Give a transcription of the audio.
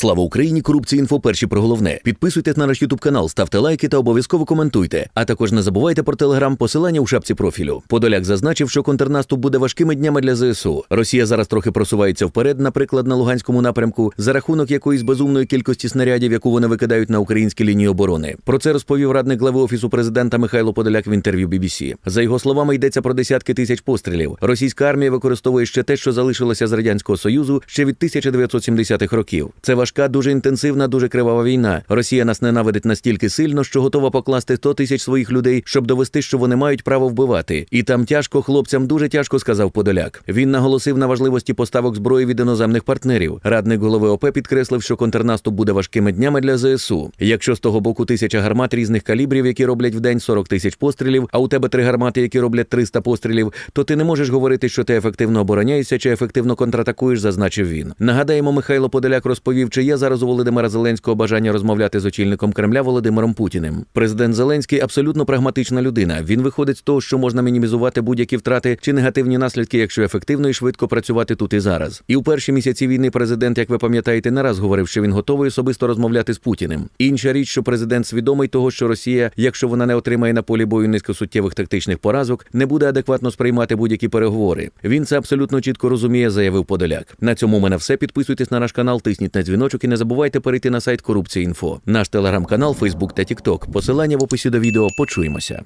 Слава Україні! Корупція інфо перші про головне. Підписуйтесь на наш Ютуб канал, ставте лайки та обов'язково коментуйте. А також не забувайте про телеграм, посилання у шапці профілю. Подоляк зазначив, що контрнаступ буде важкими днями для ЗСУ. Росія зараз трохи просувається вперед, наприклад, на Луганському напрямку, за рахунок якоїсь безумної кількості снарядів, яку вони викидають на українські лінії оборони. Про це розповів радник глави офісу президента Михайло Подоляк в інтерв'ю BBC. За його словами, йдеться про десятки тисяч пострілів. Російська армія використовує ще те, що залишилося з радянського союзу ще від 1970-х років. Це важка, дуже інтенсивна, дуже кривава війна. Росія нас ненавидить настільки сильно, що готова покласти 100 тисяч своїх людей, щоб довести, що вони мають право вбивати. І там тяжко, хлопцям дуже тяжко, сказав Подоляк. Він наголосив на важливості поставок зброї від іноземних партнерів. Радник голови ОП підкреслив, що контрнаступ буде важкими днями для ЗСУ. Якщо з того боку тисяча гармат різних калібрів, які роблять в день 40 тисяч пострілів, а у тебе три гармати, які роблять 300 пострілів, то ти не можеш говорити, що ти ефективно обороняєшся чи ефективно контратакуєш, зазначив він. Нагадаємо, Михайло Подоляк розповів, чи є зараз у Володимира Зеленського бажання розмовляти з очільником Кремля Володимиром Путіним. Президент Зеленський абсолютно прагматична людина. Він виходить з того, що можна мінімізувати будь-які втрати чи негативні наслідки, якщо ефективно і швидко працювати тут і зараз. І у перші місяці війни президент, як ви пам'ятаєте, не раз говорив, що він готовий особисто розмовляти з Путіним. Інша річ, що президент свідомий того, що Росія, якщо вона не отримає на полі бою низку суттєвих тактичних поразок, не буде адекватно сприймати будь-які переговори. Він це абсолютно чітко розуміє, заявив Подоляк. На цьому у мене все. Підписуйтесь на наш канал, тисніть на дзвіночок і не забувайте перейти на сайт Корупції.Інфо, Наш телеграм-канал, Фейсбук та Тікток. Посилання в описі до відео. Почуємося.